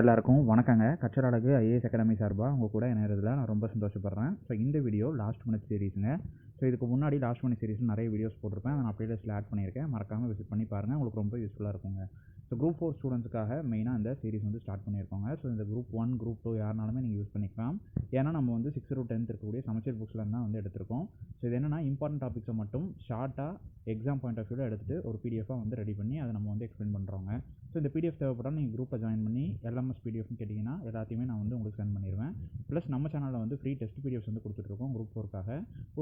எல்லாருக்கும் வணக்கங்க. கச்சராடகு IAS academy சார்பாக உங்கள் கூட இணையறதுல நான் ரொம்ப சந்தோஷப்படுறேன். ஸோ இந்த வீடியோ லாஸ்ட் மினிட் சீரீஸுங்க ஸோ இதுக்கு முன்னாடி லாஸ்ட் மினிட் சீரிஸ் நிறைய வீடியோஸ் போட்டிருப்பேன். அதை நான் ப்ளேலிஸ்ட்டில் ஆட் பண்ணியிருக்கேன். மறக்காமல் விசிட் பண்ணி பாருங்கள் உங்களுக்கு ரொம்ப யூஸ்ஃபுல்லாக இருக்குங்க. ஸோ குரூப் ஃபோர் ஸ்டூடெண்ட்ஸ்க்காக மெயினாக இந்த சீரிஸ் வந்து ஸ்டார்ட் பண்ணியிருக்கோங்க. ஸோ இந்த குரூப் ஒன் குரூப் டூ யாருனாலுமே நீங்கள் யூஸ் பண்ணிக்கலாம். ஏன்னா நம்ம வந்து சிக்ஸ் டு டென்த் இருக்கக்கூடிய சமச்சீர் புக்ஸில் தான் வந்து எடுத்திருக்கோம். ஸோ இது என்னென்னா இம்பார்ட்டன்ட் டாபிக்ஸை மட்டும் ஷார்ட்டாக எக்ஸாம் பாயிண்ட் ஆஃப் வியூவில் எடுத்துகிட்டு ஒரு பிடிஎஃபாக வந்து ரெடி பண்ணி அதை நம்ம வந்து எக்ஸ்பிளைன் பண்ணுறோங்க ஸோ இந்த பிடிஎஃப் தேவைப்பட்டால் நீங்கள் குரூப்பை ஜாயின் பண்ணி எல்எம்எஸ் பிடிஎஃப்னு கேட்டிங்கன்னா எல்லாத்தையுமே நான் வந்து உங்களுக்கு சென்ட் பண்ணிடுவேன் ப்ளஸ் நம்ம சேனலில் வந்து ஃப்ரீ டெஸ்ட் பிடிஎஃப்ஸ் வந்து கொடுத்துட்ருக்கோம் குரூப் ஒர்க்காக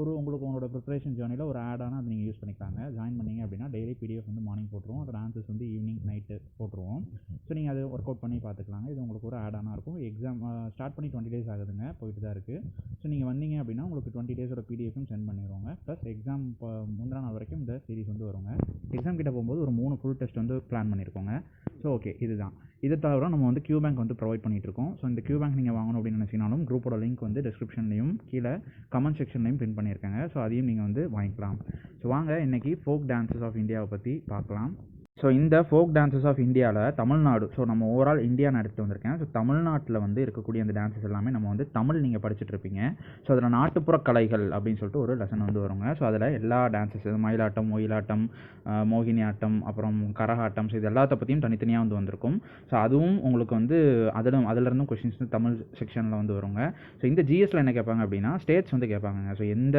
ஒரு உங்களுக்கு உங்களோட ப்ரிப்பரேஷன் ஜேர்னியில் ஒரு ஆடான அதை நீங்கள் யூஸ் பண்ணிக்கலாங்க. ஜாயின் பண்ணிங்க அப்படின்னா டெய்லி பிடிஎஃப் வந்து மார்னிங் போட்டுருவோம். அதோட ஆன்சர்ஸ் வந்து ஈவினிங் நைட்டு போட்டுருவோம். ஸோ நீங்கள் அது ஒர்க் அவுட் பண்ணி பார்த்துக்கலாங்க. இது உங்களுக்கு ஒரு ஆடானா இருக்கும். எக்ஸாம் ஸ்டார்ட் பண்ணி டுவெண்ட்டி டேஸ் ஆகுதுங்க. போயிட்டு தான் இருக்குது ஸோ நீங்கள் வந்தீங்க அப்படின்னா உங்களுக்கு டுவெண்ட்டி டேஸோட பிடிஎஃப்பும் சென்ட் பண்ணிடுவோங்க ப்ளஸ் எக்ஸாம் இப்போ முந்திரா நாள் வரைக்கும் இந்த சீரிஸ் வந்து வருங்க. எக்ஸாம் கிட்ட போகும்போது ஒரு மூணு ஃபுல் டெஸ்ட் வந்து பிளான் பண்ணியிருக்கோங்க ஸோ ஓகே இதுதான். இதை தவிர நம்ம வந்து கியூ பேங்க் வந்து ப்ரொவைட் பண்ணிகிட்ருக்கோம் ஸோ இந்த கியூ பேங்க் நீங்கள் வாங்கணும் அப்படின்னு நினச்சினாலும் குரூப்போட லிங்க் வந்து டிஸ்கிரிப்ஷன்லையும் கீழே கமெண்ட் செக்ஷன்லையும் பின் பண்ணியிருக்காங்க. ஸோ அதையும் நீங்கள் வந்து வாங்கிக்கலாம். ஸோ வாங்க இன்றைக்கி ஃபோக் டான்ஸஸ் ஆஃப் இந்தியாவை பற்றி பார்க்கலாம். ஸோ இந்த ஃபோக் டான்சஸ் ஆஃப் இந்தியாவில் தமிழ்நாடு ஸோ நம்ம ஓவரால் இந்தியா நான் எடுத்துகிட்டு வந்திருக்கேன். ஸோ தமிழ்நாட்டில் வந்து இருக்கக்கூடிய அந்த டான்சஸ் எல்லாமே நம்ம வந்து தமிழ் நீங்கள் படிச்சுட்ருப்பீங்க ஸோ அதில் நாட்டுப்புற கலைகள் அப்படின்னு சொல்லிட்டு ஒரு லெசன் வந்து வருங்க. ஸோ அதில் எல்லா டான்சஸ் மயிலாட்டம் ஒயிலாட்டம் மோகினி ஆட்டம் அப்புறம் கரகாட்டம் ஸோ இது எல்லாத்த பற்றியும் தனித்தனியாக வந்து வந்திருக்கும். ஸோ அதுவும் உங்களுக்கு வந்து அதில் அதிலிருந்தும் கொஷின்ஸ் வந்து தமிழ் செக்ஷனில் வந்து வருங்க. ஸோ இந்த ஜிஎஸ்சில் என்ன கேட்பாங்க அப்படின்னா ஸ்டேட்ஸ் வந்து கேட்பாங்க ஸோ எந்த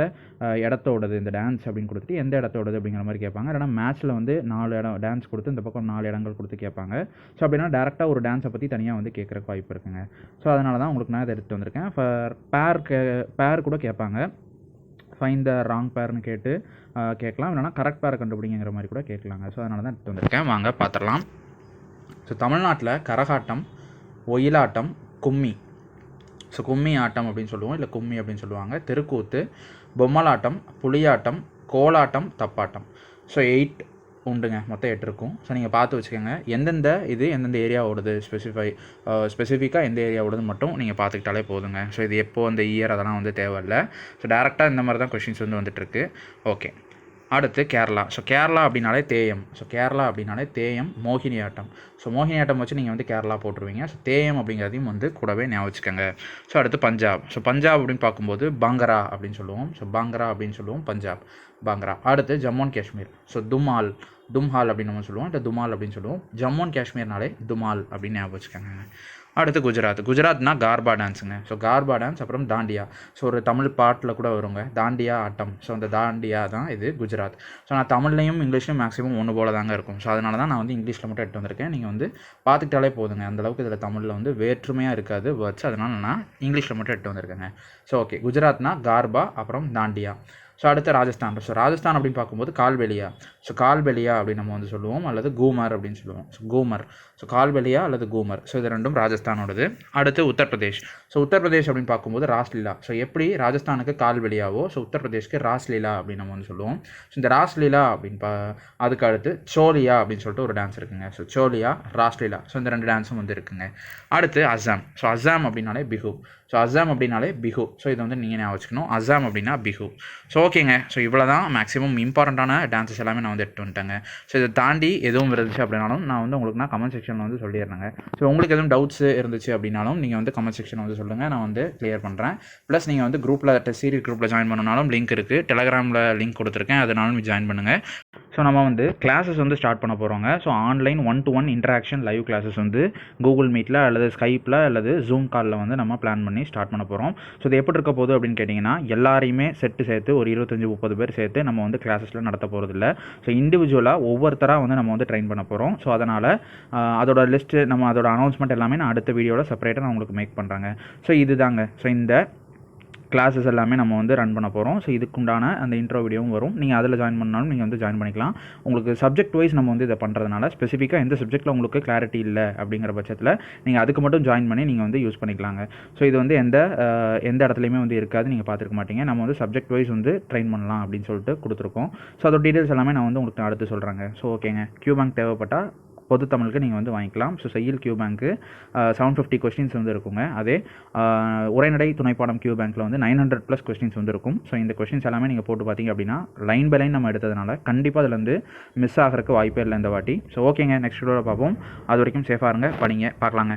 இடத்தோடது இந்த டான்ஸ் அப்படின்னு கொடுத்துட்டு எந்த இடத்தோடது அப்படிங்கிற மாதிரி கேட்பாங்க. இல்லைனா மேட்ச்சில் வந்து நாலு இடம் டான்ஸ் கொடுத்து இந்த பக்கம் நாலு இடங்கள் கொடுத்து கேட்பாங்க. ஸோ அப்படின்னா டேரெக்டாக ஒரு டான்ஸை பற்றி தனியாக வந்து கேட்குறக்கு வாய்ப்பு இருக்குங்க. ஸோ அதனால தான் உங்களுக்கு நான் இதை எடுத்துகிட்டு வந்திருக்கேன். ஃபர் பேர் கே பேர் கூட கேட்பாங்க. ஃபைன் த ராங் பேர்னு கேட்டு கேட்கலாம். இல்லைனா கரெக்ட் பேரை கண்டுபிடிங்கிற மாதிரி கூட கேட்கலாங்க. ஸோ அதனால தான் எடுத்து வந்திருக்கேன். வாங்க பார்த்துடலாம். ஸோ தமிழ்நாட்டில் கரகாட்டம் ஒயிலாட்டம் கும்மி. ஸோ கும்மி ஆட்டம் அப்படின்னு சொல்லுவோம். இல்லை கும்மி அப்படின்னு சொல்லுவாங்க. தெருக்கூத்து பொம்மலாட்டம் புலியாட்டம் கோலாட்டம் தப்பாட்டம். ஸோ எயிட் உண்டுங்க. மொத்தம் எட்டு இருக்கும். ஸோ நீங்கள் பார்த்து வச்சுக்கோங்க. எந்தெந்த இது எந்தெந்த ஏரியா ஓடுது ஸ்பெசிஃபை ஸ்பெசிஃபிக்காக எந்த ஏரியா ஓடுது மட்டும் நீங்கள் பார்த்துக்கிட்டாலே போதுங்க. ஸோ இது எப்போது அந்த இயர் அதெல்லாம் வந்து தேவையில்ல. ஸோ டேரெக்டாக இந்த மாதிரி தான் கொஷின்ஸ் வந்து வந்துட்டுருக்கு. ஓகே அடுத்து கேரளா. ஸோ கேரளா அப்படின்னாலே தேயம். ஸோ கேரளா அப்படின்னாலே தேயம் மோகினி ஆட்டம். ஸோ மோகினி ஆட்டம் வச்சு நீங்கள் வந்து கேரளா போட்டுருவீங்க. ஸோ தேயம் அப்படிங்கிறதையும் வந்து கூடவே ஞாபகம் வச்சுக்கோங்க. ஸோ அடுத்து பஞ்சாப். ஸோ பஞ்சாப் அப்படின்னு பார்க்கும்போது பாங்கரா அப்படின்னு சொல்லுவோம். ஸோ பாங்கரா அப்படின்னு சொல்லுவோம் பஞ்சாப் பாங்கரா. அடுத்து ஜம்மு அண்ட் காஷ்மீர். ஸோ துமால் தும்ஹால் அப்படின்னு நம்ம சொல்லுவோம். இல்லை துமால் அப்படின்னு சொல்லுவோம். ஜம்மு அண்ட் காஷ்மீர்னாலே துமால் அப்படின்னு ஞாபகம் வச்சுக்கோங்க. அடுத்து குஜராத். குஜராத்னா கார்பா டான்ஸுங்க. ஸோ கார்பா டான்ஸ் அப்புறம் தாண்டியா. ஸோ ஒரு தமிழ் பாட்டில் கூட வருங்க. தாண்டியா ஆட்டம். ஸோ அந்த தாண்டியா தான் இது குஜராத். ஸோ நான் தமிழ்லையும் இங்கிலீஷ்லையும் மேக்ஸிமம் ஒன்று போல தாங்க இருக்கும். ஸோ அதனால தான் நான் வந்து இங்கிலீஷில் மட்டும் எடுத்து வந்திருக்கேன். நீங்கள் வந்து பார்த்துக்கிட்டாலே போதுங்க. அந்த அளவுக்கு இதில் தமிழில் வந்து வேற்றுமையாக இருக்காது வேர்ட்ஸ் அதனால நான் இங்கிலீஷில் மட்டும் எடுத்து வந்திருக்கேங்க. ஸோ ஓகே குஜராத்னா கார்பா அப்புறம் தாண்டியா. ஸோ அடுத்து ராஜஸ்தான். ஸோ ராஜஸ்தான் அப்படின்னு பார்க்கும்போது கால்பெலியா ஸோ கால்வெளியா அப்படின்னு நம்ம வந்து சொல்லுவோம். அல்லது கூமர் அப்படின்னு சொல்லுவோம். ஸோ கூமர். ஸோ கால்பெலியா அல்லது கூமர்? ஸோ இது ரெண்டும் ராஜஸ்தானோடது. அடுத்து உத்தரப்பிரதேஷ். ஸோ உத்தரப்பிரதேஷ் அப்படின்னு பார்க்கும்போது ராஸ்லீலா. ஸோ எப்படி ராஜஸ்தானுக்கு கால்வெளியாவோ ஸோ உத்தரப்பிரதேஷ்க்கு ராஸ்லீலா அப்படின்னு நம்ம வந்து சொல்லுவோம். ஸோ இந்த ராஸ்லீலா அப்படின்னு பா அதுக்கு அடுத்து சோலியா அப்படின்னு சொல்லிட்டு ஒரு டான்ஸ் இருக்குங்க. ஸோ சோலியா ராஸ்லீலா. ஸோ இந்த ரெண்டு டான்ஸும் வந்து இருக்குங்க. அடுத்து அசாம். ஸோ அசாம் அப்படின்னாலே பிஹு. ஸோ அசாம் அப்படின்னாலே பிஹு. ஸோ இதை வந்து நீங்கள் ஞாபகம் வச்சுக்கணும். அசாம் அப்படின்னா பிஹு. ஸோ ஓகேங்க. ஸோ இவ்வளோ தான் மேக்ஸிமம் இம்பார்ட்டண்ட்டான டான்ஸஸ் எல்லாமே நான் வந்து எடுத்து வந்துட்டேங்க. ஸோ இதை தாண்டி எதுவும் இருந்துச்சு அப்படின்னாலும் நான் வந்து உங்களுக்கு நான் கமெண்ட் செக்ஷனில் வந்து சொல்லிடுறேங்க. ஸோ உங்களுக்கு எதுவும் டவுட்ஸ் இருந்துச்சு அப்படின்னாலும் நீங்கள் வந்து கமெண்ட் செக்ஷன் வந்து சொல்லுங்கள் நான் வந்து கிளியர் பண்ணுறேன் ப்ளஸ் நீங்கள் வந்து குரூப்பில் சீரியல் குரூப்பில் ஜாயின் பண்ணனாலும் லிங்க் இருக்குது டெலகிராமில் லிங்க் கொடுத்துருக்கேன். அதனாலும் ஜாயின் பண்ணுங்கள் ஸோ நம்ம வந்து கிளாஸஸ் வந்து ஸ்டார்ட் பண்ண போகிறோங்க so online one to one interaction live classes வந்து கூகுள் மீட்டில் அல்லது ஸ்கைப்பில் அல்லது ஜூம் காலில் வந்து நம்ம பிளான் பண்ணி ஸ்டார்ட் பண்ண போகிறோம் ஸோ இது எப்படி இருக்க போகுது அப்படின்னு கேட்டிங்கன்னா எல்லாரையுமே செட்டு சேர்த்து ஒரு இருபத்தஞ்சி முப்பது பேர் சேர்த்து நம்ம வந்து கிளாஸஸில் நடத்த போகிறதில்ல ஸோ இண்டிவிஜுவலாக ஒவ்வொருத்தராக வந்து நம்ம வந்து ட்ரெயின் பண்ண போகிறோம் ஸோ அதனால் அதோட லிஸ்ட்டு நம்ம அதோட அனௌன்ஸ்மெண்ட் எல்லாமே நான் அடுத்த வீடியோவில் செப்பரேட்டாக நான் உங்களுக்கு மேக் பண்ணுறாங்க ஸோ இதுதாங்க. ஸோ இந்த கிளாஸஸ் எல்லாமே நம்ம வந்து ரன் பண்ண போகிறோம் ஸோ இதுக்குண்டான அந்த இன்ட்ரோ வீடியோவும் வரும். நீங்கள் அதில் ஜாயின் பண்ணாலும் நீங்கள் வந்து ஜாயின் பண்ணிக்கலாம். உங்களுக்கு சப்ஜெக்ட் வைஸ் நம்ம வந்து இதை பண்ணுறதுனால ஸ்பெசிஃபிக்காக எந்த சப்ஜெக்ட்டில் உங்களுக்கு கிளாரிட்டி இல்லை அப்படிங்கிற பட்சத்தில் நீங்கள் அதுக்கு மட்டும் ஜாயின் பண்ணி நீங்கள் வந்து யூஸ் பண்ணிக்கலாங்க. ஸோ இது வந்து எந்த எந்த இடத்துலையுமே வந்து இருக்காது. நீங்கள் பார்த்துருக்க மாட்டீங்க. நம்ம வந்து சப்ஜெக்ட் வைஸ் வந்து ட்ரெயின் பண்ணலாம் அப்படின்னு சொல்லிட்டு கொடுத்துருக்கோம். ஸோ அதோட டீட்டெயில்ஸ் எல்லாமே நான் வந்து உங்களுக்கு அடுத்து சொல்கிறேங்க ஸோ ஓகேங்க கியூ பேங்க் தேவைப்பட்டால் பொது தமிழுக்கு நீங்கள் வந்து வாங்கிக்கலாம். ஸோ செய்யில் கியூ பேங்க்கு செவன் ஃபிஃப்டி கொஸ்டின்ஸ் வந்து இருக்குங்க. அதே உரைநடை துணைப்பாடம் கியூ பேங்க்கில் வந்து நைன் ஹண்ட்ரட் ப்ளஸ் கொஸ்டின்ஸ் வந்து இருக்கும். ஸோ இந்த கொஸ்டின்ஸ் எல்லாமே நீங்கள் போட்டு பார்த்தீங்க அப்படின்னா லைன் பை லைன் நம்ம எடுத்ததுனால கண்டிப்பாக அதில் வந்து மிஸ் ஆகிறதுக்கு வாய்ப்பே இல்லை இந்த வாட்டி. ஸோ ஓகேங்க நெக்ஸ்ட் வீடியோவில் பார்ப்போம் அது வரைக்கும் சேஃபாக இருங்க. படிங்க. பார்க்கலாங்க.